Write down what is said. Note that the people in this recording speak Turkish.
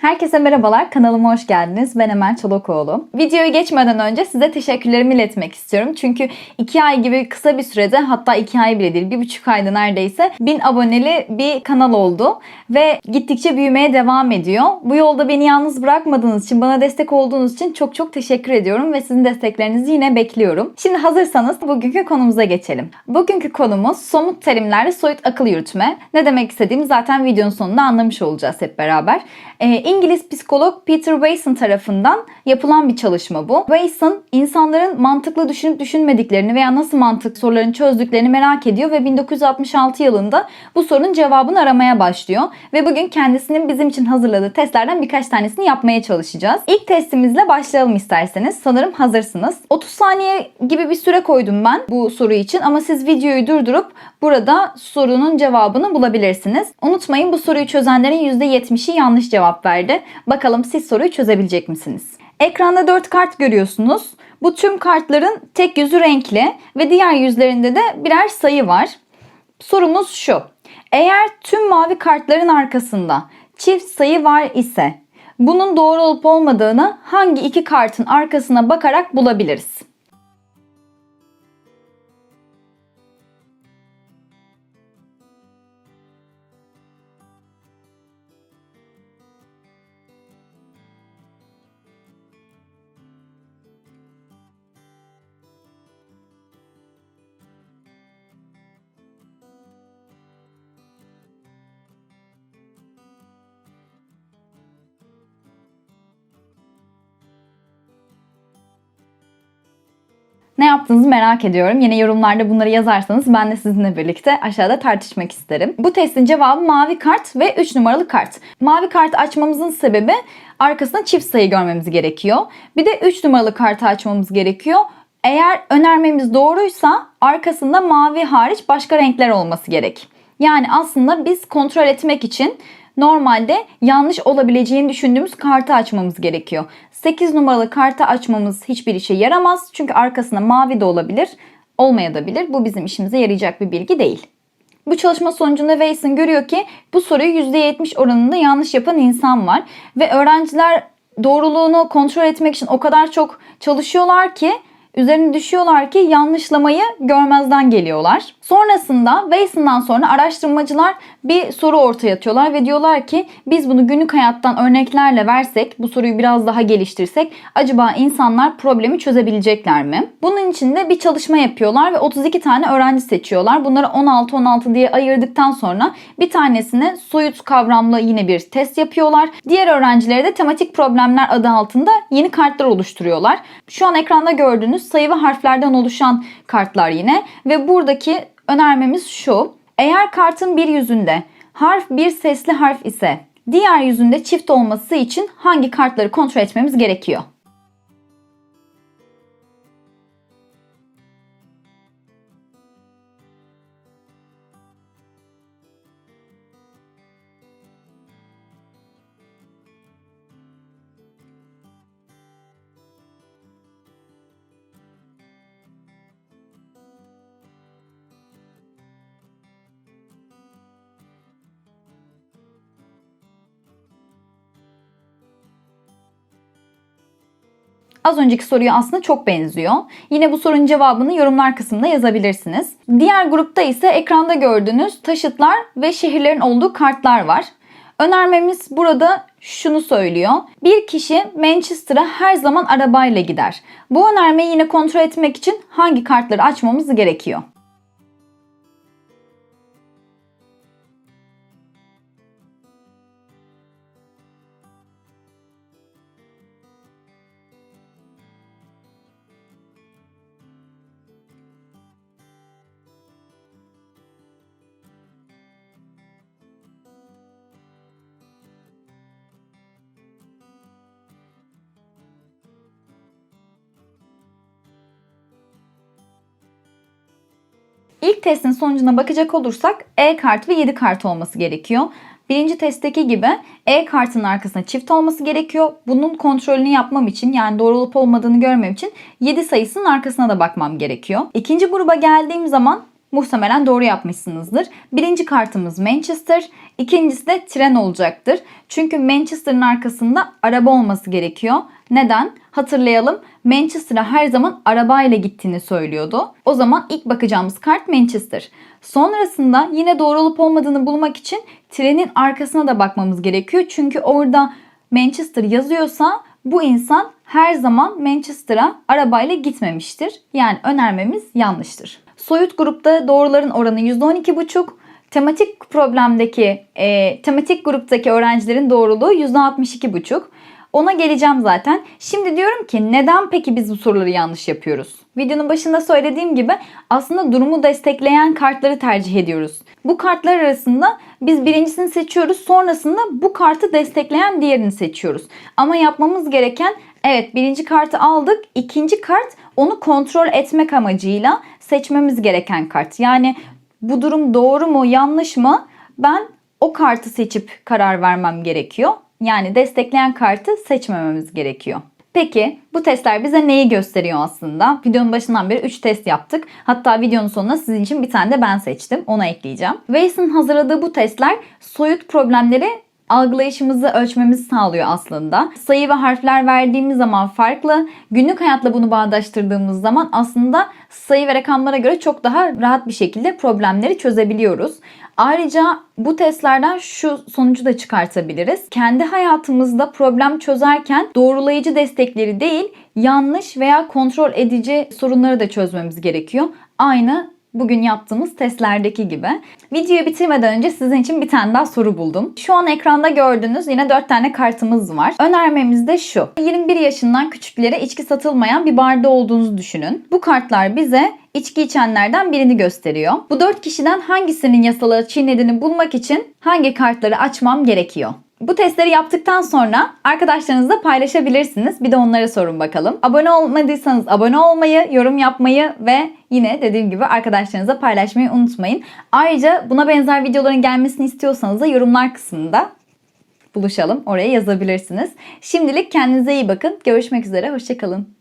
Herkese merhabalar, kanalıma hoş geldiniz. Ben Emel Çolakoğlu. Videoyu geçmeden önce size teşekkürlerimi iletmek istiyorum. Çünkü 2 ay gibi kısa bir sürede, hatta 2 ay bile değil, 1,5 ayda neredeyse 1000 aboneli bir kanal oldu. Ve gittikçe büyümeye devam ediyor. Bu yolda beni yalnız bırakmadığınız için, bana destek olduğunuz için çok çok teşekkür ediyorum. Ve sizin desteklerinizi yine bekliyorum. Şimdi hazırsanız bugünkü konumuza geçelim. Bugünkü konumuz somut terimlerle soyut akıl yürütme. Ne demek istediğimi zaten videonun sonunda anlamış olacağız hep beraber. Ee, İngiliz psikolog Peter Wason tarafından yapılan bir çalışma bu. Wason insanların mantıklı düşünüp düşünmediklerini veya nasıl mantık sorularını çözdüklerini merak ediyor ve 1966 yılında bu sorunun cevabını aramaya başlıyor. Ve bugün kendisinin bizim için hazırladığı testlerden birkaç tanesini yapmaya çalışacağız. İlk testimizle başlayalım isterseniz. Sanırım hazırsınız. 30 saniye gibi bir süre koydum ben bu soru için ama siz videoyu durdurup burada sorunun cevabını bulabilirsiniz. Unutmayın bu soruyu çözenlerin %70'i yanlış cevap verdi. Bakalım siz soruyu çözebilecek misiniz? Ekranda 4 kart görüyorsunuz. Bu tüm kartların tek yüzü renkli ve diğer yüzlerinde de birer sayı var. Sorumuz şu. Eğer tüm mavi kartların arkasında çift sayı var ise bunun doğru olup olmadığını hangi iki kartın arkasına bakarak bulabiliriz? Ne yaptığınızı merak ediyorum. Yine yorumlarda bunları yazarsanız ben de sizinle birlikte aşağıda tartışmak isterim. Bu testin cevabı mavi kart ve 3 numaralı kart. Mavi kart açmamızın sebebi arkasında çift sayı görmemiz gerekiyor. Bir de 3 numaralı kartı açmamız gerekiyor. Eğer önermemiz doğruysa arkasında mavi hariç başka renkler olması gerek. Yani aslında biz kontrol etmek için normalde yanlış olabileceğini düşündüğümüz kartı açmamız gerekiyor. 8 numaralı kartı açmamız hiçbir işe yaramaz. Çünkü arkasında mavi de olabilir, olmayabilir. Bu bizim işimize yarayacak bir bilgi değil. Bu çalışma sonucunda Weiss görüyor ki bu soruyu %70 oranında yanlış yapan insan var. Ve öğrenciler doğruluğunu kontrol etmek için o kadar çok çalışıyorlar ki üzerine düşüyorlar ki yanlışlamayı görmezden geliyorlar. Sonrasında Wayson'dan sonra araştırmacılar bir soru ortaya atıyorlar ve diyorlar ki biz bunu günlük hayattan örneklerle versek, bu soruyu biraz daha geliştirsek acaba insanlar problemi çözebilecekler mi? Bunun için de bir çalışma yapıyorlar ve 32 tane öğrenci seçiyorlar. Bunları 16-16 diye ayırdıktan sonra bir tanesine soyut kavramlı yine bir test yapıyorlar. Diğer öğrencilere de tematik problemler adı altında yeni kartlar oluşturuyorlar. Şu an ekranda gördüğünüz sayı ve harflerden oluşan kartlar yine ve buradaki önermemiz şu. Eğer kartın bir yüzünde harf bir sesli harf ise diğer yüzünde çift olması için hangi kartları kontrol etmemiz gerekiyor? Az önceki soruya aslında çok benziyor. Yine bu sorunun cevabını yorumlar kısmında yazabilirsiniz. Diğer grupta ise ekranda gördüğünüz taşıtlar ve şehirlerin olduğu kartlar var. Önermemiz burada şunu söylüyor. Bir kişi Manchester'a her zaman arabayla gider. Bu önermeyi yine kontrol etmek için hangi kartları açmamız gerekiyor? İlk testin sonucuna bakacak olursak E kart ve 7 kart olması gerekiyor. Birinci testteki gibi E kartının arkasına çift olması gerekiyor. Bunun kontrolünü yapmam için yani doğru olup olmadığını görmem için 7 sayısının arkasına da bakmam gerekiyor. İkinci gruba geldiğim zaman muhtemelen doğru yapmışsınızdır. Birinci kartımız Manchester, ikincisi de tren olacaktır. Çünkü Manchester'ın arkasında araba olması gerekiyor. Neden? Hatırlayalım Manchester'a her zaman arabayla gittiğini söylüyordu. O zaman ilk bakacağımız kart Manchester. Sonrasında yine doğru olup olmadığını bulmak için trenin arkasına da bakmamız gerekiyor. Çünkü orada Manchester yazıyorsa bu insan her zaman Manchester'a arabayla gitmemiştir. Yani önermemiz yanlıştır. Soyut grupta doğruların oranı %12,5. Tematik problemdeki, e, tematik gruptaki öğrencilerin doğruluğu %62,5. Ona geleceğim zaten. Şimdi diyorum ki neden peki biz bu soruları yanlış yapıyoruz? Videonun başında söylediğim gibi aslında durumu destekleyen kartları tercih ediyoruz. Bu kartlar arasında biz birincisini seçiyoruz. Sonrasında bu kartı destekleyen diğerini seçiyoruz. Ama yapmamız gereken evet birinci kartı aldık. ikinci kart onu kontrol etmek amacıyla seçmemiz gereken kart. Yani bu durum doğru mu yanlış mı? Ben o kartı seçip karar vermem gerekiyor. Yani destekleyen kartı seçmememiz gerekiyor. Peki bu testler bize neyi gösteriyor aslında? Videonun başından beri 3 test yaptık. Hatta videonun sonuna sizin için bir tane de ben seçtim. Onu ekleyeceğim. Waze'in hazırladığı bu testler soyut problemleri algılayışımızı ölçmemizi sağlıyor aslında. Sayı ve harfler verdiğimiz zaman farklı. Günlük hayatla bunu bağdaştırdığımız zaman aslında sayı ve rakamlara göre çok daha rahat bir şekilde problemleri çözebiliyoruz. Ayrıca bu testlerden şu sonucu da çıkartabiliriz. Kendi hayatımızda problem çözerken doğrulayıcı destekleri değil, yanlış veya kontrol edici sorunları da çözmemiz gerekiyor. Aynı bugün yaptığımız testlerdeki gibi. Videoyu bitirmeden önce sizin için bir tane daha soru buldum. Şu an ekranda gördüğünüz yine 4 tane kartımız var. Önermemiz de şu. 21 yaşından küçüklere içki satılmayan bir barda olduğunuzu düşünün. Bu kartlar bize içki içenlerden birini gösteriyor. Bu 4 kişiden hangisinin yasaları çiğnediğini bulmak için hangi kartları açmam gerekiyor? Bu testleri yaptıktan sonra arkadaşlarınızla paylaşabilirsiniz. Bir de onlara sorun bakalım. Abone olmadıysanız abone olmayı, yorum yapmayı ve yine dediğim gibi arkadaşlarınızla paylaşmayı unutmayın. Ayrıca buna benzer videoların gelmesini istiyorsanız da yorumlar kısmında buluşalım. Oraya yazabilirsiniz. Şimdilik kendinize iyi bakın. Görüşmek üzere. Hoşçakalın.